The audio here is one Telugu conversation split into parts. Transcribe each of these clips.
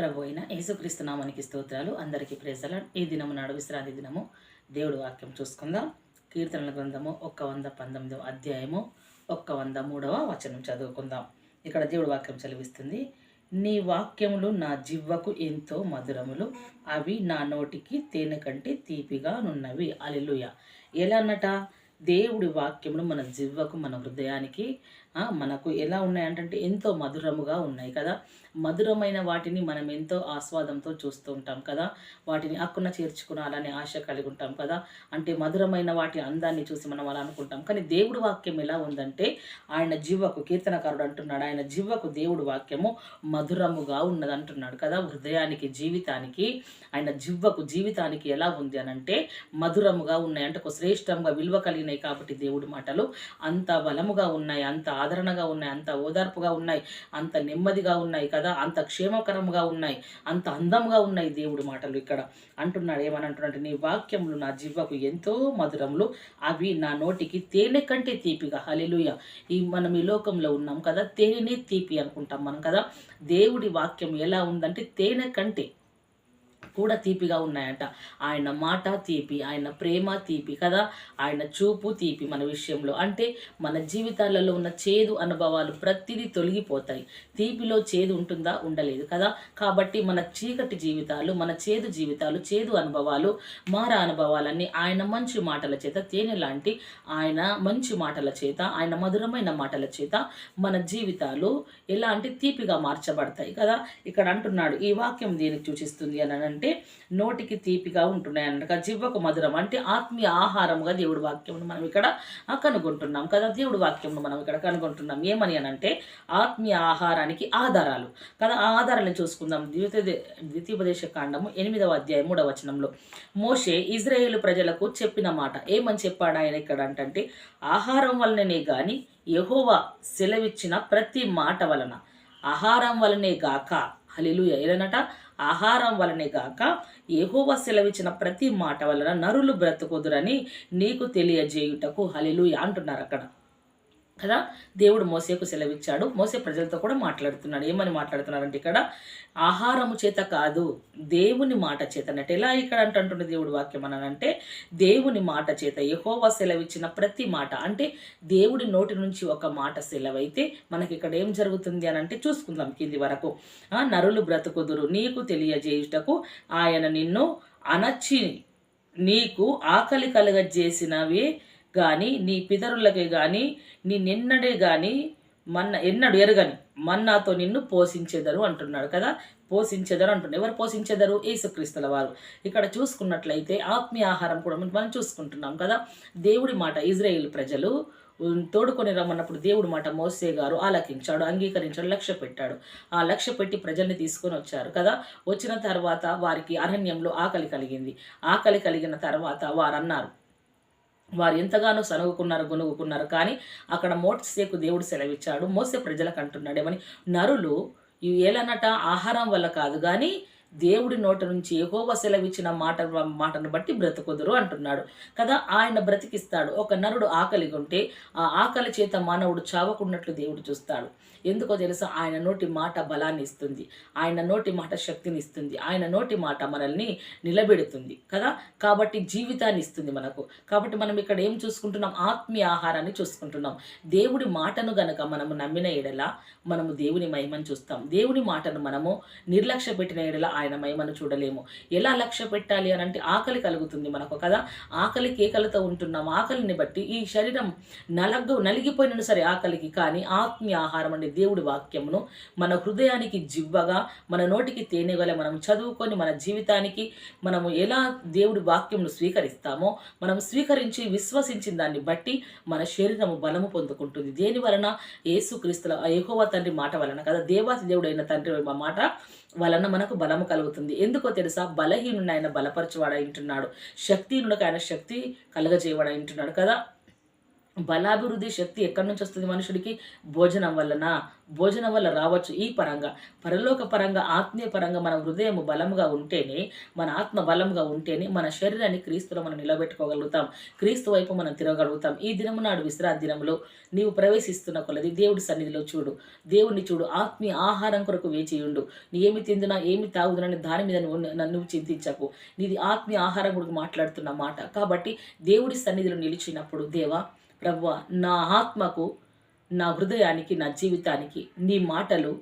ప్రభు అయిన యేసుక్రీస్తు నామానికి స్తోత్రాలు. అందరికీ ప్రేసల ఈ దినము నాడు విశ్రాంతి దినము. దేవుడు వాక్యం చూసుకుందాం. కీర్తనల గ్రంథము ఒక్క వంద పంతొమ్మిదవ అధ్యాయము. ఒక్క వంద మూడవ వచనం చదువుకుందాం. ఇక్కడ దేవుడు వాక్యం చదివిస్తుంది నీ వాక్యములు నా జివ్వకు ఎంతో మధురములు. అవి నా నోటికి తేనె కంటే తీపిగా నున్నవి. అలెలుయ ఎలా అన్నట? దేవుడి వాక్యములు మన జివ్వకు మన హృదయానికి మనకు ఎలా ఉన్నాయంటే ఎంతో మధురముగా ఉన్నాయి కదా. మధురమైన వాటిని మనం ఎంతో ఆస్వాదంతో చూస్తూ ఉంటాం కదా. వాటిని అక్కున చేర్చుకునాలనే ఆశ కలిగి ఉంటాం కదా. అంటే మధురమైన వాటి అందాన్ని చూసి మనం అలా అనుకుంటాం. కానీ దేవుడు వాక్యం ఎలా ఉందంటే ఆయన జివ్వకు కీర్తనకారుడు అంటున్నాడు. ఆయన జివ్వకు దేవుడు వాక్యము మధురముగా ఉన్నది అంటున్నాడు కదా. హృదయానికి జీవితానికి ఆయన జివ్వకు జీవితానికి ఎలా ఉంది అని అంటే మధురముగా ఉన్నాయి. అంటే ఒక శ్రేష్టంగా విలువ కలిగినాయి కాబట్టి దేవుడి మాటలు. అంత బలముగా ఉన్నాయి అంత ఆదరణగా ఉన్నాయి అంత ఓదార్పుగా ఉన్నాయి అంత నెమ్మదిగా ఉన్నాయి కదా. కదా? అంత క్షేమకరంగా ఉన్నాయి. అంత అందంగా ఉన్నాయి దేవుడి మాటలు ఇక్కడ. అంటున్నాడు ఏమని అంటున్నాడు నీ వాక్యములు నా జివ్వకు ఎంతో మధురములు. అవి నా నోటికి తేనె కంటే తీపిగా హలిలుయ ఈ మనం ఈ లోకంలో ఉన్నాం కదా తేనె తీపి అనుకుంటాం మనం కదా. దేవుడి వాక్యం ఎలా ఉందంటే తేనె కంటే కూడా తీపిగా ఉన్నాయంట. ఆయన మాట తీపి ఆయన ప్రేమ తీపి కదా? ఆయన చూపు తీపి మన విషయంలో. అంటే మన జీవితాలలో ఉన్న చేదు అనుభవాలు ప్రతిదీ తొలగిపోతాయి. తీపిలో చేదు ఉంటుందా? ఉండలేదు కదా? కాబట్టి మన చీకటి జీవితాలు మన చేదు జీవితాలు చేదు అనుభవాలు మార అనుభవాలన్నీ ఆయన మంచి మాటల చేత తేనె లాంటి ఆయన మంచి మాటల చేత ఆయన మధురమైన మాటల చేత మన జీవితాలు ఎలా అంటే తీపిగా మార్చబడతాయి కదా? ఇక్కడ అంటున్నాడు ఈ వాక్యం దీనికి సూచిస్తుంది అని అంటే నోటికి తీపిగా ఉంటున్నాయి అనక జివ్వకు మధురం అంటే ఆత్మీయ ఆహారంగా దేవుడి వాక్యమును మనం ఇక్కడ కనుగొంటున్నాం కదా. దేవుడి వాక్యమును మనం ఇక్కడ కనుగొంటున్నాం. ఏమని అని అంటే ఆత్మీయ ఆహారానికి ఆధారాలు. కదా ఆ ఆధారాలను చూసుకుందాం. ద్వితీయ ద్వితీయోపదేశ కాండము ఎనిమిదవ అధ్యాయం మూడవ వచనంలో. మోషే ఇజ్రాయేల్ ప్రజలకు చెప్పిన మాట ఏమని చెప్పాడు ఆయన ఇక్కడ అంటే ఆహారం వలననే కానీ ఎహోవా సెలవిచ్చిన ప్రతి మాట వలన. ఆహారం వలనే గాక. హలిలు ఏదనట ఆహారం వలనే గాక ఏహోవ సెలవిచ్చిన ప్రతి మాట వలన నరులు బ్రతుకుదురని నీకు తెలియజేయుటకు హలిలు అంటున్నారు అక్కడ. కదా? దేవుడు మోసేకు సెలవిచ్చాడు. మోసే ప్రజలతో కూడా మాట్లాడుతున్నాడు. ఏమని మాట్లాడుతున్నారంటే ఇక్కడ ఆహారము చేత కాదు దేవుని మాట చేత. అన్నట్టు ఎలా ఇక్కడ అంటుంటుంది దేవుడు వాక్యం అని అంటే దేవుని మాట చేత. యహోవా సెలవిచ్చిన ప్రతి మాట. అంటే దేవుడి నోటి నుంచి ఒక మాట సెలవైతే మనకి ఇక్కడ ఏం జరుగుతుంది అని అంటే చూసుకుందాం కింది వరకు. నరులు బ్రతుకుదురు. నీకు తెలియజేయుటకు ఆయన నిన్ను అనచ్చి నీకు ఆకలి కలగజేసినవే కానీ నీ పితరులకే కానీ నీ నిన్నడే కానీ మన్న ఎన్నడు ఎరగని మన్నాతో నిన్ను పోషించేదరు అంటున్నాడు కదా. పోషించేదరు అంటున్నారు ఎవరు పోషించేదరు? యేసుక్రీస్తుల వారు. ఇక్కడ చూసుకున్నట్లయితే ఆత్మీయ ఆహారం కూడా మనం చూసుకుంటున్నాం కదా. దేవుడి మాట ఇజ్రాయేల్ ప్రజలు తోడుకొని రమ్మన్నప్పుడు దేవుడి మాట మోసే గారు ఆలకించాడు అంగీకరించాడు లక్ష్య పెట్టాడు. ఆ లక్ష్య పెట్టి ప్రజల్ని తీసుకొని వచ్చారు కదా. వచ్చిన తర్వాత వారికి అరణ్యంలో ఆకలి కలిగింది. ఆకలి కలిగిన తర్వాత వారు అన్నారు వారు ఎంతగానో సనుగుకున్నారు గొనుగుకున్నారు కానీ అక్కడ మోసేకు దేవుడు సెలవిచ్చాడు. మోసే ప్రజలకు అంటున్నాడు ఏమని నరులు ఈ ఏలనట ఆహారం వల్ల కాదు కానీ దేవుడి నోట నుంచి ఎగోవ సెలవిచ్చిన మాట మాటను బట్టి బ్రతుకుదురు అంటున్నాడు. కదా ఆయన బ్రతికిస్తాడు. ఒక నరుడు ఆకలిగా ఉంటే ఆ ఆకలి చేత మానవుడు చావకున్నట్లు దేవుడు చూస్తాడు. ఎందుకో తెలుసా? ఆయన నోటి మాట బలాన్ని ఇస్తుంది. ఆయన నోటి మాట శక్తిని ఇస్తుంది. ఆయన నోటి మాట మనల్ని నిలబెడుతుంది కదా? కాబట్టి జీవితాన్ని ఇస్తుంది మనకు. కాబట్టి మనం ఇక్కడ ఏం చూసుకుంటున్నాం? ఆత్మీయ ఆహారాన్ని చూసుకుంటున్నాం. దేవుడి మాటను గనక మనము నమ్మిన ఎడల మనము దేవుని మహిమను చూస్తాం. దేవుని మాటను మనము నిర్లక్ష్య పెట్టిన ఎడల ఆయన మహిమను చూడలేము. ఎలా లక్ష్య పెట్టాలి అని అంటే ఆకలి కలుగుతుంది మనకు కదా? ఆకలి కేకలతో ఉంటున్నాం. ఆకలిని బట్టి ఈ శరీరం నలగ నలిగిపోయిన సరే ఆకలికి కానీ ఆత్మీయ ఆహారం అనే దేవుడి వాక్యమును మన హృదయానికి జివ్వగా మన నోటికి తేనెగల మనం చదువుకొని మన జీవితానికి మనము ఎలా దేవుడి వాక్యమును స్వీకరిస్తామో మనం స్వీకరించి విశ్వసించిన దాన్ని బట్టి మన శరీరము బలము పొందుకుంటుంది. దేని వలన? యేసుక్రీస్తుల యెహోవా తండ్రి మాట వలన కదా. దేవాతి దేవుడైన తండ్రి మాట వలన మనకు బలము కలుగుతుంది. ఎందుకో తెలుసా? బలహీనుడు ఆయన బలపరచువాడు అంటున్నాడు శక్తిహీనుడికి ఆయన శక్తి కలగజేయవాడై అంటున్నాడు కదా. బలాభివృద్ధి శక్తి ఎక్కడి నుంచి వస్తుంది మనుషుడికి? భోజనం వలన భోజనం వల్ల రావచ్చు ఈ పరంగా. పరలోక పరంగా ఆత్మీయ పరంగా మన హృదయం బలంగా ఉంటేనే మన ఆత్మ బలంగా ఉంటేనే మన శరీరాన్ని క్రీస్తులో మనం నిలబెట్టుకోగలుగుతాం. క్రీస్తు వైపు మనం తిరగలుగుతాం ఈ దినము నాడు విశ్రాంతి దినంలో నీవు ప్రవేశిస్తున్న కొలది దేవుడి సన్నిధిలో చూడు. దేవుడిని చూడు. ఆత్మీయ ఆహారం కొరకు వేచి ఉండు. నీ ఏమి తిందునా ఏమి తాగుదునని దాని మీద నువ్వు నన్ను చింతించకు. నీది ఆత్మీయ ఆహారం కొరకు మాట్లాడుతున్న మాట. కాబట్టి దేవుడి సన్నిధిలో నిలిచినప్పుడు దేవా ప్రభువ నా ఆత్మకు నా హృదయానికి నా జీవితానికి నీ మాటలు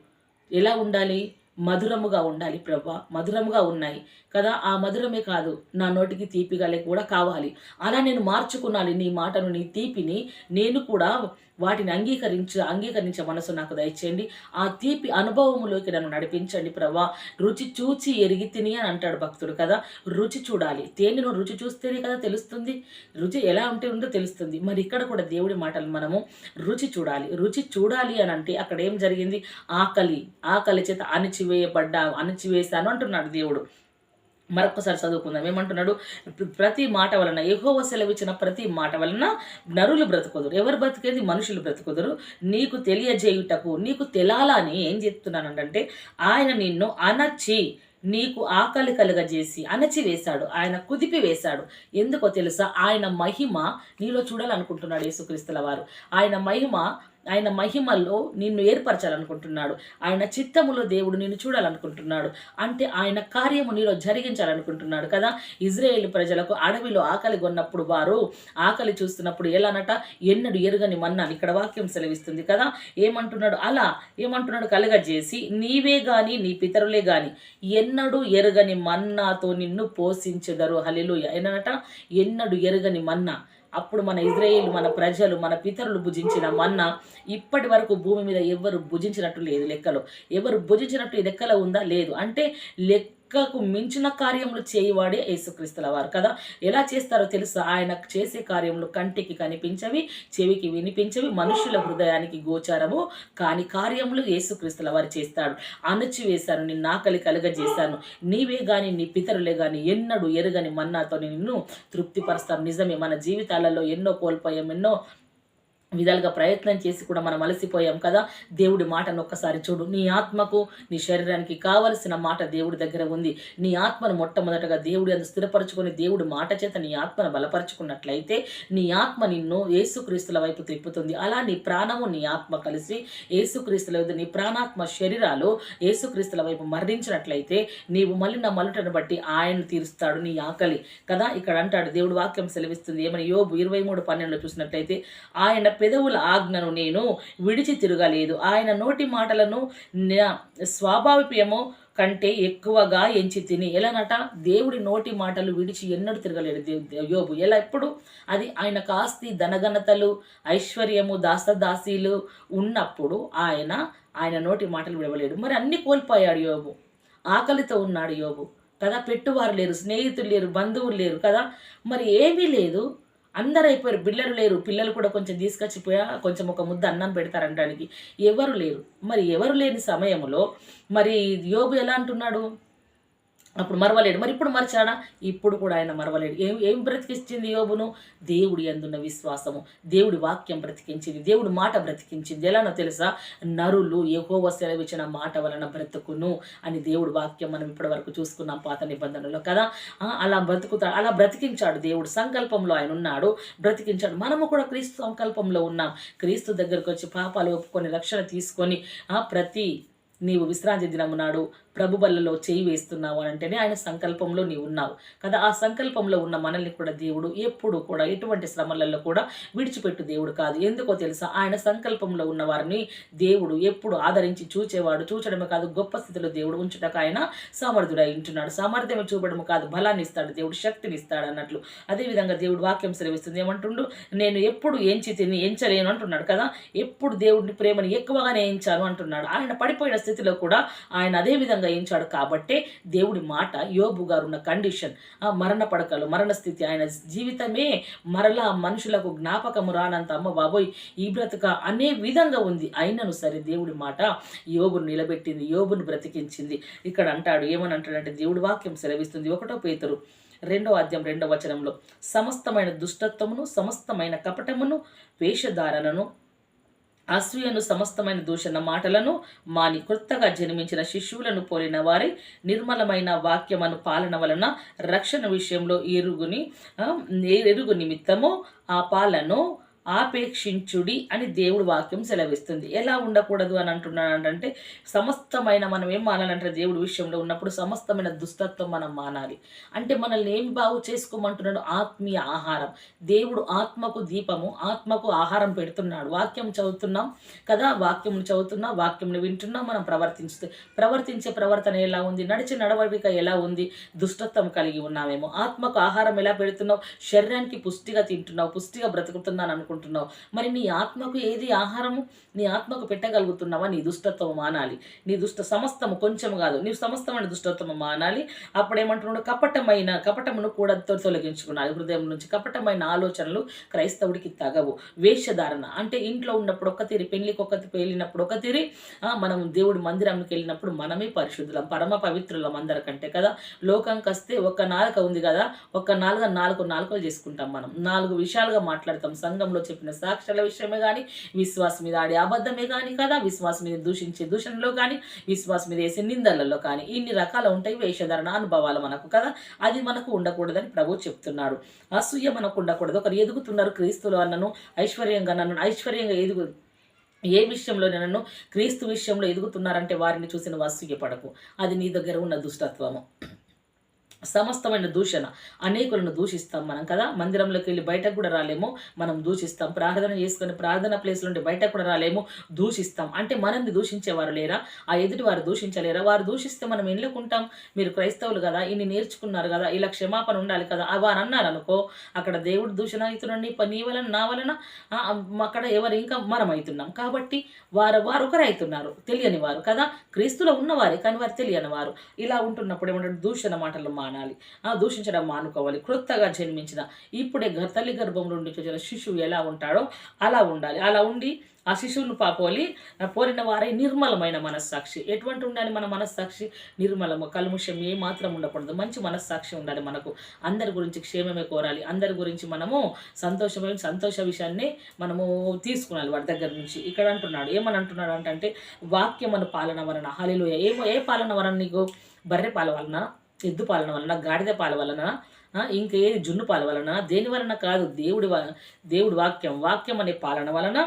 ఎలా ఉండాలి? మధురముగా ఉండాలి ప్రభా మధురముగా ఉన్నాయి. కదా ఆ మధురమే కాదు నా నోటికి తీపిగాలే కూడా కావాలి. అలా నేను మార్చుకున్నాను నీ మాటను నీ తీపిని. నేను కూడా వాటిని అంగీకరించ అంగీకరించే మనసు నాకు దయచేయండి. ఆ తీపి అనుభవములోకి నన్ను నడిపించండి ప్రభా. రుచి చూచి ఎరిగి తిని అని అంటాడు భక్తుడు కదా. రుచి చూడాలి. తేనెను రుచి చూస్తేనే కదా తెలుస్తుంది. రుచి ఎలా ఉంటే ఉందో తెలుస్తుంది. మరి ఇక్కడ కూడా దేవుడి మాటలు మనము రుచి చూడాలి. రుచి చూడాలి అని అంటే అక్కడ ఏం జరిగింది? ఆకలి. ఆకలి చేత అణిచివేయబడ్డా అణిచివేశాను అంటున్నాడు దేవుడు. మరొకసారి చదువుకుందాం. ఏమంటున్నాడు? ప్రతి మాట వలన ఎహోవ సెలవిచ్చిన ప్రతి మాట వలన నరులు బ్రతుకుదురు. ఎవరు బ్రతికేది? మనుషులు బ్రతుకుదురు. నీకు తెలియజేయుటకు నీకు తెలాలని ఏం చెప్తున్నానంటే ఆయన నిన్ను అనచి నీకు ఆకలి కలుగజేసి అణచివేశాడు ఆయన కుదిపి వేశాడు. ఎందుకో తెలుసా? ఆయన మహిమ నీలో చూడాలనుకుంటున్నాడు యేసుక్రీస్తుల వారు. ఆయన మహిమ ఆయన మహిమల్లో నిన్ను ఏర్పరచాలనుకుంటున్నాడు. ఆయన చిత్తములో దేవుడు నిన్ను చూడాలనుకుంటున్నాడు. అంటే ఆయన కార్యము నీలో జరిగించాలనుకుంటున్నాడు కదా. ఇజ్రాయేల్ ప్రజలకు అడవిలో ఆకలి కొన్నప్పుడు వారు ఆకలి చూస్తున్నప్పుడు ఎలానట? ఎన్నడు ఎరుగని మన్నాను. ఇక్కడ వాక్యం సెలవిస్తుంది కదా. ఏమంటున్నాడు? అలా ఏమంటున్నాడు? కలగజేసి నీవే గాని నీ పితరులే గాని ఎన్నడు ఎరుగని మన్నాతో నిన్ను పోషించెదరు. హలిలుయ ఏనట ఎన్నడు ఎరుగని మన్నా. అప్పుడు మన ఇజ్రాయేల్ మన ప్రజలు మన పితరులు భుజించిన మన్న ఇప్పటి వరకు భూమి మీద ఎవరు భుజించినట్టు లేదు లెక్కలో. ఎవరు భుజించినట్టు లెక్కలో ఉందా? లేదు. అంటే లెక్క లెక్కకు మించిన కార్యములు చేయవాడే యేసుక్రీస్తుల వారు కదా. ఎలా చేస్తారో తెలుసా? ఆయన చేసే కార్యములు కంటికి కనిపించవి చెవికి వినిపించవి మనుషుల హృదయానికి గోచారము కాని కార్యములు యేసుక్రీస్తుల వారు చేస్తాడు. అణచివేశాను నిన్న ఆకలి కలుగజేశాను. నీవే గాని నీ పితరులే గాని ఎన్నడు ఎరగని మన్నాతో నిన్ను తృప్తిపరుస్తాను నిజమే మన జీవితాలలో ఎన్నో కోల్పోయాం ఎన్నో విధాలుగా ప్రయత్నం చేసి కూడా మనం అలసిపోయాం కదా. దేవుడి మాటను ఒక్కసారి చూడు. నీ ఆత్మకు నీ శరీరానికి కావలసిన మాట దేవుడి దగ్గర ఉంది. నీ ఆత్మను మొట్టమొదటగా దేవుడి అందు స్థిరపరచుకొని దేవుడి మాట చేత నీ ఆత్మను బలపరుచుకున్నట్లయితే నీ ఆత్మ నిన్ను ఏసుక్రీస్తుల వైపు తిప్పుతుంది. అలా నీ ప్రాణము నీ ఆత్మ కలిసి ఏసుక్రీస్తుల నీ ప్రాణాత్మ శరీరాలు ఏసుక్రీస్తుల వైపు మరణించినట్లయితే నీవు మళ్ళీ నా మలుటను బట్టి ఆయన తీరుస్తాడు నీ ఆకలి. కదా ఇక్కడ అంటాడు దేవుడు వాక్యం సెలవిస్తుంది. ఏమని యోబు ఇరవై మూడు పన్నెండులో చూసినట్లయితే ఆయన పెదవుల ఆజ్ఞను నేను విడిచి తిరగలేదు. ఆయన నోటి మాటలను స్వాభావికము కంటే ఎక్కువగా ఎంచి తిని ఎలానట దేవుడి నోటి మాటలు విడిచి ఎన్నడూ తిరగలేడు యోబు. ఎలా ఎప్పుడు అది ఆయన కాస్తి ధనఘనతలు ఐశ్వర్యము దాసదాసీలు ఉన్నప్పుడు ఆయన ఆయన నోటి మాటలు విడవలేడు. మరి అన్ని కోల్పోయాడు యోబు. ఆకలితో ఉన్నాడు యోబు. కదా పెట్టువారు లేరు స్నేహితులు లేరు బంధువులు లేరు కదా. మరి ఏమీ లేదు. అందరు అయిపోయారు పిల్లలు లేరు. పిల్లలు కూడా కొంచెం తీసుకొచ్చిపోయా కొంచెం ఒక ముద్ద అన్నం పెడతారంటానికి ఎవరు లేరు. మరి ఎవరు లేని సమయంలో మరి యోగు ఎలా అంటున్నాడు? అప్పుడు మరవలేడు. మరి ఇప్పుడు మరచాడా? ఇప్పుడు కూడా ఆయన మరవలేడు. ఏం ఏం బ్రతికించింది యోబును? దేవుడి అందున్న విశ్వాసము. దేవుడి వాక్యం బ్రతికించింది. దేవుడి మాట బ్రతికించింది. ఎలానో తెలుసా? నరులు ఎహోవ సెలవిచ్చిన మాట వలన బ్రతుకును అని దేవుడి వాక్యం మనం ఇప్పటి వరకు చూసుకున్నాం పాత నిబంధనలో కదా? అలా బ్రతుకుతాడు. అలా బ్రతికించాడు దేవుడు. సంకల్పంలో ఆయన ఉన్నాడు. బ్రతికించాడు. మనము కూడా క్రీస్తు సంకల్పంలో ఉన్నాం. క్రీస్తు దగ్గరకు వచ్చి పాపాలు ఒప్పుకొని రక్షణ తీసుకొని ప్రతి నీవు విశ్రాంతి దినము నాడు ప్రభు బల్లలో చేయి వేస్తున్నావు అంటేనే ఆయన సంకల్పంలో నీవు ఉన్నావు. కదా ఆ సంకల్పంలో ఉన్న మనల్ని కూడా దేవుడు ఎప్పుడు కూడా ఎటువంటి శ్రమలలో కూడా విడిచిపెట్టు దేవుడు కాదు. ఎందుకో తెలుసా? ఆయన సంకల్పంలో ఉన్న వారిని దేవుడు ఎప్పుడు ఆదరించి చూచేవాడు చూచడమే కాదు గొప్ప స్థితిలో దేవుడు ఉంచుటకు ఆయన సమర్థుడై ఉంటున్నాడు. సామర్థ్యం చూపడము కాదు బలాన్ని ఇస్తాడు దేవుడు శక్తిని ఇస్తాడు అన్నట్లు. అదేవిధంగా దేవుడు వాక్యం సెలవిస్తుంది ఏమంటుండు? నేను ఎప్పుడు ఎంచి తిని ఎంచలేను అంటున్నాడు కదా? ఎప్పుడు దేవుడిని ప్రేమని ఎక్కువగానే ఎంచాను అంటున్నాడు. ఆయన పడిపోయిన స్థితిలో కూడా ఆయన అదేవిధంగా గ్రహించాడు కాబట్టే దేవుడి మాట యోబు గారు ఉన్న కండిషన్ మరణ పడకలు మరణ స్థితి ఆయన జీవితమే మరలా మనుషులకు జ్ఞాపకము రానంత అమ్మ బాబోయ్ ఈ బ్రతుక అనే విధంగా ఉంది. అయినను సరే దేవుడి మాట యోగును నిలబెట్టింది యోగును బ్రతికించింది. ఇక్కడ అంటాడు ఏమని అంటాడంటే దేవుడి వాక్యం సెలవిస్తుంది ఒకటో పేతురు రెండో అధ్యాయం రెండో వచనంలో. సమస్తమైన దుష్టత్వమును సమస్తమైన కపటమును వేషధారణను అసూయను సమస్తమైన దూషణ మాటలను మాని కొత్తగా జన్మించిన శిశువులను పోలిన వారి నిర్మలమైన వాక్యమను పాలన వలన రక్షణ విషయంలో ఎరుగుని ఎరుగు నిమిత్తము ఆ పాలను ఆపేక్షించుడి అని దేవుడు వాక్యం సెలవిస్తుంది. ఎలా ఉండకూడదు అని అంటున్నాడు అంటే సమస్తమైన మనం ఏం మానాలంటే దేవుడి విషయంలో ఉన్నప్పుడు సమస్తమైన దుస్తత్వం మనం మానాలి. అంటే మనల్ని ఏం బాగు చేసుకోమంటున్నాడు? ఆత్మీయ ఆహారం. దేవుడు ఆత్మకు దీపము ఆత్మకు ఆహారం పెడుతున్నాడు. వాక్యం చదువుతున్నాం కదా? వాక్యం చదువుతున్నా వాక్యంను వింటున్నాం మనం ప్రవర్తించు ప్రవర్తించే ప్రవర్తన ఎలా ఉంది? నడిచే నడవడిక ఎలా ఉంది? దుష్టత్వం కలిగి ఉన్నామేమో. ఆత్మకు ఆహారం ఎలా పెడుతున్నావు? శరీరానికి పుష్టిగా తింటున్నావు పుష్టిగా బ్రతుకుతున్నాను అనుకుంటున్నావు మరి నీ ఆత్మకు ఏది ఆహారము? నీ ఆత్మకు పెట్టగలుగుతున్నావా? నీ దుష్టత్వం మానాలి. నీ దుష్ట సమస్తము కొంచెం కాదు. నీ సమస్తమైన దుష్టత్వం మానాలి. అప్పుడేమంటున్నాడు? కపటమైన కపటమును కూడా తొ- తొలగించుకున్నాడు. హృదయం నుంచి కపటమైన ఆలోచనలు క్రైస్తవుడికి తగవు. వేషధారణ. అంటే ఇంట్లో ఉన్నప్పుడు ఒక తీరి పెళ్ళికి ఒక వెళ్ళినప్పుడు ఒక తీరి మనం దేవుడి మందిరంకి వెళ్ళినప్పుడు మనమే పరిశుద్ధులం పరమ పవిత్రులం అందరికంటే కదా? లోకంకి వస్తే ఒక నాలుక ఉంది కదా? ఒక నాలుగ నాలుగు నాలుకలు చేసుకుంటాం మనం. నాలుగు విషయాలుగా మాట్లాడతాం. సంఘంలో చెప్పిన సాక్ష్యాల విషయమే కానీ విశ్వాసం మీద ఆడే అబద్ధమే కానీ కదా విశ్వాసం మీద దూషించే దూషణలో కానీ విశ్వాసం మీద వేసే నిందలలో కానీ ఇన్ని రకాలు ఉంటాయి వేషధారణ అనుభవాలు మనకు కదా అది మనకు ఉండకూడదని ప్రభు చెప్తున్నాడు. అసూయ మనకు ఉండకూడదు. ఒకరు ఎదుగుతున్నారు క్రీస్తులు అన్నను ఐశ్వర్యంగా నన్ను ఐశ్వర్యంగా ఎదుగు ఏ విషయంలో నన్ను క్రీస్తు విషయంలో ఎదుగుతున్నారంటే వారిని చూసిన అసూయపడకు. అది నీ దగ్గర ఉన్న దుష్టత్వము. సమస్తమైన దూషణ అనేకులను దూషిస్తాం మనం కదా? మందిరంలోకి వెళ్ళి బయటకు కూడా రాలేము. మనం దూషిస్తాం. ప్రార్థన చేసుకొని ప్రార్థన ప్లేస్ నుండి బయటకు కూడా రాలేము. దూషిస్తాం. అంటే మనల్ని దూషించేవారు లేరా? ఆ ఎదుటి వారు దూషించలేరా? వారు దూషిస్తే మనం ఎందుకుంటాం? మీరు క్రైస్తవులు కదా? ఇన్ని నేర్చుకున్నారు కదా? ఇలా క్షమాపణ ఉండాలి కదా? వారు అన్నారు అనుకో అక్కడ దేవుడు దూషణ అవుతున్నాడు నీ వలన నా వలన అక్కడ ఎవరు ఇంకా మనం అవుతున్నాం కాబట్టి వారు వారు ఒకరు అవుతున్నారు తెలియని వారు కదా? క్రీస్తులో ఉన్నవారే కానీ వారు తెలియని వారు. ఇలా ఉంటున్నప్పుడు ఏమంటే దూషణ మాటలు మా మానాలి. ఆ దూషించడం మానుకోవాలి. క్రొత్తగా జన్మించిన ఇప్పుడే గ- తల్లి గర్భం నుండి చూసిన శిశువు ఎలా ఉంటాడో అలా ఉండాలి. అలా ఉండి ఆ శిశువును పాపోలి పోరిన పోలిన వారే నిర్మలమైన మనస్సాక్షి. ఎటువంటి ఉండాలి మన మనస్సాక్షి? నిర్మలము కల్ముషం ఏ మాత్రం ఉండకూడదు. మంచి మనస్సాక్షి ఉండాలి మనకు. అందరి గురించి క్షేమమే కోరాలి. అందరి గురించి మనము సంతోషమైన సంతోష విషయాన్ని మనము తీసుకున్నాలి వాడి దగ్గర నుంచి. ఇక్కడ అంటున్నాడు. ఏమని అంటున్నాడు అంటే అంటే వాక్యమను పాలన వలన. హాలిలో ఏమో ఏ పాలన వలన నీకు? బర్రె పాల వలన? ఎద్దు పాలన వలన గాడిద పాల వలన ఇంకా ఇంకేది జున్ను పాల వలన దేని వలన కాదు దేవుడి వ- దేవుడి వాక్యం వాక్యం అనే పాలన వలన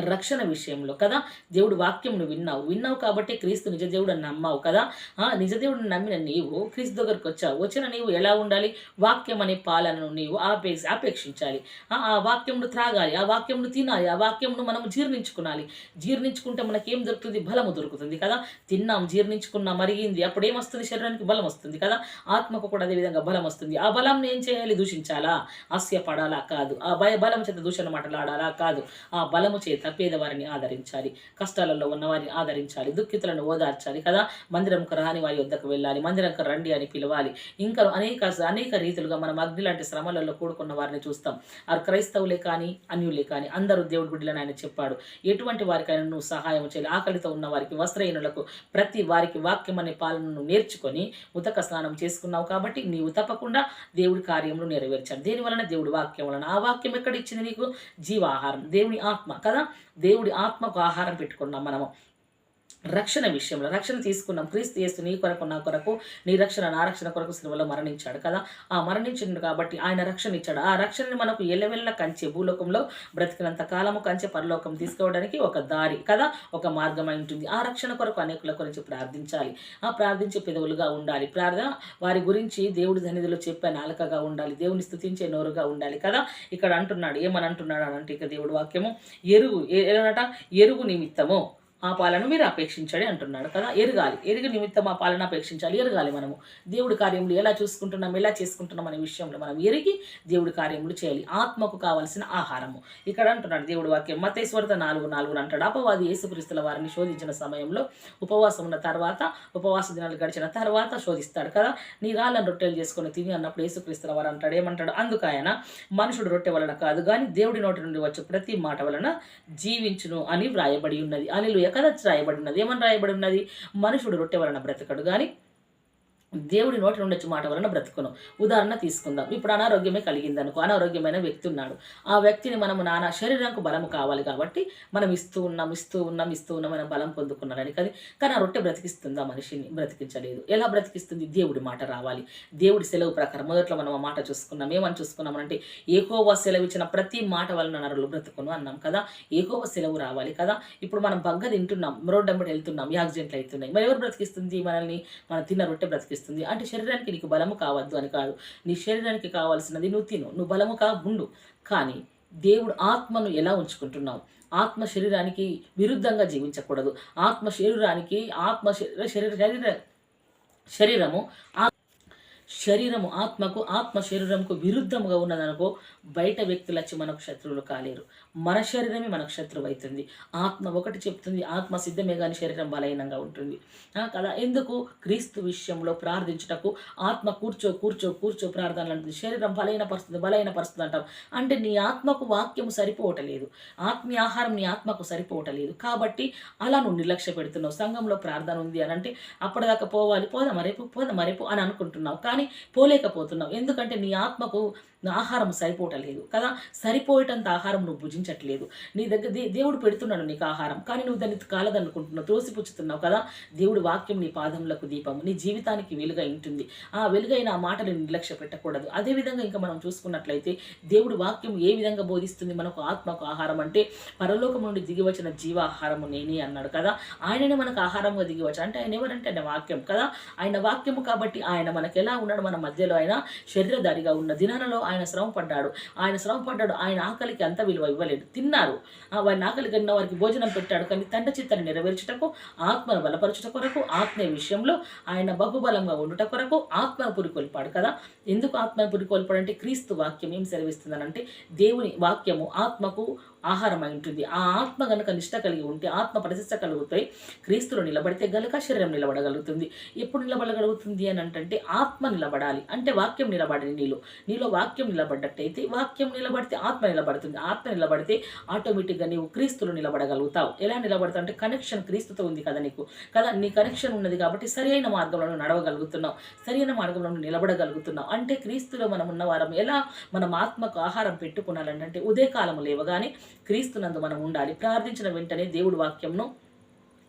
రక్షణ విషయంలో కదా? దేవుడు వాక్యంను విన్నావు. విన్నావు కాబట్టి క్రీస్తు నిజ దేవుడు అని నమ్మావు కదా? ఆ నిజ దేవుడిని నమ్మిన నీవు క్రీస్తు దగ్గరకు వచ్చావు. వచ్చిన నీవు ఎలా ఉండాలి? వాక్యం అనే పాలనను నీవు ఆపే ఆపేక్షించాలి. ఆ ఆ వాక్యంను త్రాగాలి ఆ వాక్యంను తినాలి ఆ వాక్యంను మనం జీర్ణించుకునాలి. జీర్ణించుకుంటే మనకేం దొరుకుతుంది? బలము దొరుకుతుంది కదా? తిన్నాం జీర్ణించుకున్నాం మరిగింది. అప్పుడు ఏమొస్తుంది శరీరానికి బలం వస్తుంది కదా? ఆత్మకు కూడా అదే విధంగా బలం వస్తుంది. ఆ బలంని ఏం చేయాలి? దూషించాలా? ఆస్యపడాలా కాదు. ఆ భయ బలం చేత దూషణ మాటలాడాలా? కాదు. ఆ బలము చేత పేదవారిని ఆదరించాలి. కష్టాలలో ఉన్నవారిని ఆదరించాలి. దుఃఖితులను ఓదార్చాలి కదా. మందిరంకు రాని వారి వద్దకు వెళ్ళాలి. మందిరంకు రండి అని పిలవాలి. ఇంకా అనేక అనేక రీతులుగా మనం అగ్ని లాంటి శ్రమలలో కూడుకున్న వారిని చూస్తాం. ఆ క్రైస్తవులే కానీ అన్యులే కానీ అందరూ దేవుడి బిడ్డలని ఆయన చెప్పాడు. ఎటువంటి వారికైనా నువ్వు సహాయం చేయాలి. ఆకలితో ఉన్న వారికి వస్త్రహీనులకు ప్రతి వారికి వాక్యం అనే పాలనను నేర్చుకొని ఉతక స్నానం చేసుకున్నావు కాబట్టి నీవు తప్పకుండా దేవుడి కార్యములు నెరవేర్చాలి. దేని వలన? దేవుడి వాక్యం వలన. ఆ వాక్యం ఎక్కడ ఇచ్చింది నీకు? జీవాహారం. దేవుని ఆత్మ కదా. దేవుడి ఆత్మకు ఆహారం పెట్టుకున్నాం మనము. రక్షణ విషయంలో రక్షణ తీసుకున్నాం. క్రీస్తు యేసు నీ కొరకు నా కొరకు నీ రక్షణ నా రక్షణ కొరకు సిలువలో మరణించాడు కదా. ఆ మరణించిండు కాబట్టి ఆయన రక్షణ ఇచ్చాడు. ఆ రక్షణని మనకు ఎల్లవెల్ల కంచె భూలోకంలో బ్రతికినంత కాలము కంచె పరలోకం తీసుకోవడానికి ఒక దారి కదా ఒక మార్గం అయి ఉంటుంది. ఆ రక్షణ కొరకు అనేకుల గురించి ప్రార్థించాలి. ఆ ప్రార్థించే పెదవులుగా ఉండాలి. ప్రార్థన వారి గురించి దేవుడి సన్నిధిలో చెప్పే నాలుకగా ఉండాలి. దేవుని స్థుతించే నోరుగా ఉండాలి కదా. ఇక్కడ అంటున్నాడు ఏమని అంటున్నాడు అని అంటే ఇక దేవుడు వాక్యము ఎరుగు ఏ- ఎరువు ఎరుగు నిమిత్తము. ఆ పాలన మీరు అపేక్షించండి అంటున్నాడు కదా. ఎరగాలి. ఎరుగు నిమిత్తం ఆ పాలన అపేక్షించాలి. ఎరగాలి మనము. దేవుడి కార్యములు ఎలా చూసుకుంటున్నాం ఎలా చేసుకుంటున్నాం అనే విషయంలో మనం ఎరిగి దేవుడి కార్యములు చేయాలి. ఆత్మకు కావలసిన ఆహారము. ఇక్కడ అంటున్నాడు దేవుడి వాక్యం. మతేశ్వరత నాలుగు నాలుగు అంటాడు అపవాది యేసుక్రీస్తుల వారిని శోధించిన సమయంలో ఉపవాసం ఉన్న తర్వాత ఉపవాస దినాలు గడిచిన తర్వాత శోధిస్తాడు కదా. నీ రాళ్ళను రొట్టెలు చేసుకొని తిని అన్నప్పుడు యేసుక్రీస్తుల వారు అంటాడు. ఏమంటాడు? అందుకు ఆయన మనుషుడు రొట్టె వలన కాదు కానీ దేవుడి నోటి నుండి వచ్చే ప్రతి మాట వలన జీవించును అని వ్రాయబడి ఉన్నది. అనిలు కదా రాయబడి ఉన్నది. ఏమని రాయబడి ఉన్నది? మనుషుడు రొట్టె వలన బ్రతకడు. కానీ దేవుడి నోటి నుండి వచ్చే మాట వలన బ్రతుకును. ఉదాహరణ తీసుకుందాం. ఇప్పుడు అనారోగ్యమే కలిగింది అనుకో అనారోగ్యమైన వ్యక్తి ఉన్నాడు. ఆ వ్యక్తిని మనము నానా శరీరంకు బలం కావాలి కాబట్టి మనం ఇస్తూ ఉన్నాం ఇస్తూ ఉన్నాం ఇస్తూ ఉన్నాం మనం బలం పొందుకున్నాడని కానీ కానీ ఆ రొట్టె బ్రతికిస్తుందా మనిషిని? బ్రతికించలేదు. ఎలా బ్రతికిస్తుంది? దేవుడి మాట రావాలి. దేవుడి సెలవు ప్రకారం మొదట్లో మనం ఆ మాట చూసుకున్నాం. ఏమని చూసుకున్నాం అంటే సెలవు ఇచ్చిన ప్రతి మాట వలన నరులు బ్రతుకును అన్నాం కదా. ఏకోవ సెలవు రావాలి కదా. ఇప్పుడు మనం బగ్గ తింటున్నాం రోడ్డు వెంబడి వెళ్తున్నాం యాక్సిడెంట్లు అవుతున్నాయి. మరి ఎవరు బ్రతికిస్తుంది మనల్ని? మనం తిన్న రొట్టె బ్రతికిస్తుంది. అంటే శరీరానికి నీకు బలము కావద్దు అని కాదు. నీ శరీరానికి కావాల్సినది నువ్వు తిను. నువ్వు బలము కా ఉండు. కానీ దేవుడు ఆత్మను ఎలా ఉంచుకుంటున్నావు? ఆత్మ శరీరానికి విరుద్ధంగా జీవించకూడదు. ఆత్మ శరీరానికి ఆత్మ శరీర శరీర శరీర శరీరము శరీరము ఆత్మకు ఆత్మ శరీరంకు విరుద్ధముగా ఉన్నదనుకో బయట వ్యక్తులు వచ్చి మనకు శత్రువులు కాలేరు. మన శరీరమే మనకు శత్రువు అవుతుంది. ఆత్మ ఒకటి చెప్తుంది ఆత్మ సిద్ధమే కానీ శరీరం బలహీనంగా ఉంటుంది. కదా ఎందుకు? క్రీస్తు విషయంలో ప్రార్థించుటకు ఆత్మ కూర్చో కూర్చో కూర్చో ప్రార్థనలు అంటుంది. శరీరం బలహీన పరుస్తుంది బలైన పరుస్తుంది అంటాం. అంటే నీ ఆత్మకు వాక్యము సరిపోవటలేదు. ఆత్మీయ ఆహారం నీ ఆత్మకు సరిపోవటలేదు. కాబట్టి అలా నువ్వు నిర్లక్ష్య పెడుతున్నావు. సంఘంలో ప్రార్థన ఉంది అని అంటే అప్పటిదాకా పోవాలి పోదాం రేపు? పోదాం రేపు? అని అనుకుంటున్నావు. కానీ పోలేకపోతున్నావు. ఎందుకంటే నీ ఆత్మకు ఆహారం సరిపోవటలేదు కదా? సరిపోయేటంత ఆహారం నువ్వు భుజించట్లేదు. నీ దగ్గర దే- దేవుడు పెడుతున్నాడు నీకు ఆహారం. కానీ నువ్వు దాన్ని కాలదనుకుంటున్నావు త్రోసిపుచ్చుతున్నావు కదా? దేవుడి వాక్యం నీ పాదములకు దీపం నీ జీవితానికి వెలుగై ఉంటుంది. ఆ వెలుగైన ఆ మాటలు నిర్లక్ష్య పెట్టకూడదు. అదేవిధంగా ఇంకా మనం చూసుకున్నట్లయితే దేవుడి వాక్యం ఏ విధంగా బోధిస్తుంది? మనకు ఆత్మకు ఆహారం అంటే పరలోకం నుండి దిగి వచ్చిన జీవాహారము నేనే అన్నాడు కదా? ఆయననే మనకు ఆహారంగా దిగి వచ్చాడు. అంటే ఆయన ఎవరంటే ఆయన వాక్యం కదా? ఆయన వాక్యము కాబట్టి ఆయన మనకు ఎలా ఉన్నాడు? మన మధ్యలో ఆయన శరీరధారిగా ఉన్న దినాలలో ఆయన శ్రమ పడ్డాడు. ఆయన శ్రమ పడ్డాడు. ఆయన ఆకలికి అంత విలువ ఇవ్వలేడు తిన్నారు. వారిని ఆకలి కన్నా వారికి భోజనం పెట్టాడు. కానీ తండ్రి చిత్తాన్ని నెరవేర్చుటకు ఆత్మను బలపరచుట కొరకు ఆత్మ విషయంలో ఆయన బహుబలంగా ఉండుట కొరకు ఆత్మను పురికొల్పాడు కదా. ఎందుకు ఆత్మను పురికొల్పాడు అంటే క్రీస్తు వాక్యం ఏం సెలవిస్తుందనంటే దేవుని వాక్యము ఆత్మకు ఆహారమై ఉంటుంది. ఆ ఆత్మ గనుక నిష్ట కలిగి ఉంటే ఆత్మ ప్రతిష్ట కలుగుతాయి క్రీస్తులు నిలబడితే గనుక శరీరం నిలబడగలుగుతుంది. ఎప్పుడు నిలబడగలుగుతుంది అని అంటే ఆత్మ నిలబడాలి. అంటే వాక్యం నిలబడని నీలో. నీలో వాక్యం నిలబడ్డట్టయితే వాక్యం నిలబడితే ఆత్మ నిలబడుతుంది. ఆత్మ నిలబడితే ఆటోమేటిక్గా నీవు క్రీస్తులు నిలబడగలుగుతావు. ఎలా నిలబడతావు అంటే కనెక్షన్ క్రీస్తుతో ఉంది కదా నీకు. కదా నీ కనెక్షన్ ఉన్నది కాబట్టి సరైన మార్గంలో నడవగలుగుతున్నావు. సరైన మార్గంలో నిలబడగలుగుతున్నావు. అంటే క్రీస్తులో మనం ఉన్న వారం ఎలా మనం ఆత్మకు ఆహారం పెట్టుకున్నాలంటే ఉదయకాలము లేవగానే క్రీస్తునందు మనం ఉండాలి. ప్రార్థించిన వెంటనే దేవుడి వాక్యంను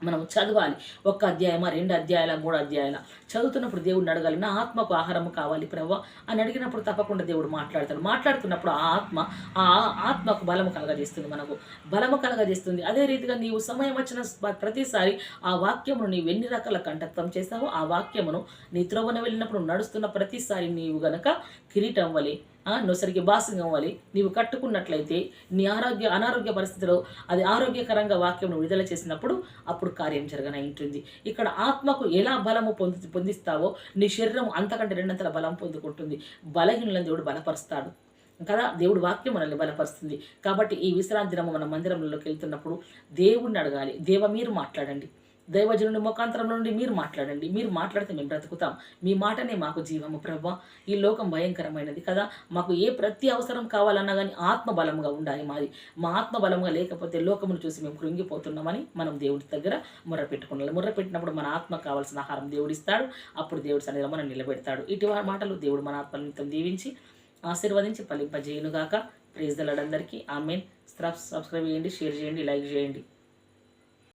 మనం చదవాలి. ఒక్క అధ్యాయమా? రెండు అధ్యాయాల? మూడు అధ్యాయాల? చదువుతున్నప్పుడు దేవుడిని అడగాలి. నా ఆత్మకు ఆహారం కావాలి ప్రభు అని అడిగినప్పుడు తప్పకుండా దేవుడు మాట్లాడతాడు. మాట్లాడుతున్నప్పుడు ఆ ఆత్మ ఆ ఆత్మకు బలము కలగజేస్తుంది మనకు. బలము కలగజేస్తుంది. అదే రీతిగా నీవు సమయం వచ్చిన ప్రతిసారి ఆ వాక్యమును నీవు ఎన్ని రకాల కంఠత్వం చేస్తావో ఆ వాక్యమును నీ త్రోవన వెళ్ళినప్పుడు నడుస్తున్న ప్రతిసారి నీవు గనక కిరీటం అవ్వాలి నువ్వు నొసరికి బాసింగం అవ్వాలి. నీవు కట్టుకున్నట్లయితే నీ ఆరోగ్య అనారోగ్య పరిస్థితిలో అది ఆరోగ్యకరంగా వాక్యం విడుదల చేసినప్పుడు అప్పుడు కార్యం జరగన ఉంటుంది ఇక్కడ ఆత్మకు ఎలా బలము పొంది పొందిస్తావో నీ శరీరం అంతకంటే రెండంతల బలం పొందుకుంటుంది. బలహీనులను దేవుడు బలపరుస్తాడు. కదా? దేవుడు వాక్యం మనల్ని బలపరుస్తుంది. కాబట్టి ఈ విశ్రాంతి దినము మన మందిరంలోకి వెళ్తున్నప్పుడు దేవుడిని అడగాలి. దేవ మీరు మాట్లాడండి. దైవజనుని ముఖాంతరం నుండి మీరు మాట్లాడండి. మీరు మాట్లాడితే మేము బ్రతుకుతాం. మీ మాటనే మాకు జీవము ప్రభా ఈ లోకం భయంకరమైనది కదా. మాకు ఏ ప్రతి అవసరం కావాలన్నా కానీ ఆత్మబలంగా ఉండాలి మాది. మా ఆత్మబలంగా లేకపోతే లోకమును చూసి మేము కృంగిపోతున్నామని మనం దేవుడి దగ్గర ముర్ర పెట్టుకున్నాం. ముర్ర పెట్టినప్పుడు మన ఆత్మ కావాల్సిన ఆహారం దేవుడు ఇస్తాడు. అప్పుడు దేవుడు సన్నిధిలో మనం నిలబెడతాడు. ఇటువంటి మాటలు దేవుడు మన ఆత్మ నిమిత్తం దీవించి ఆశీర్వదించి ఫలింపజేయునుగాక. ప్రేజ్ దళడందరికీ ఆమెన్ సబ్స్క్రైబ్ చేయండి షేర్ చేయండి లైక్ చేయండి.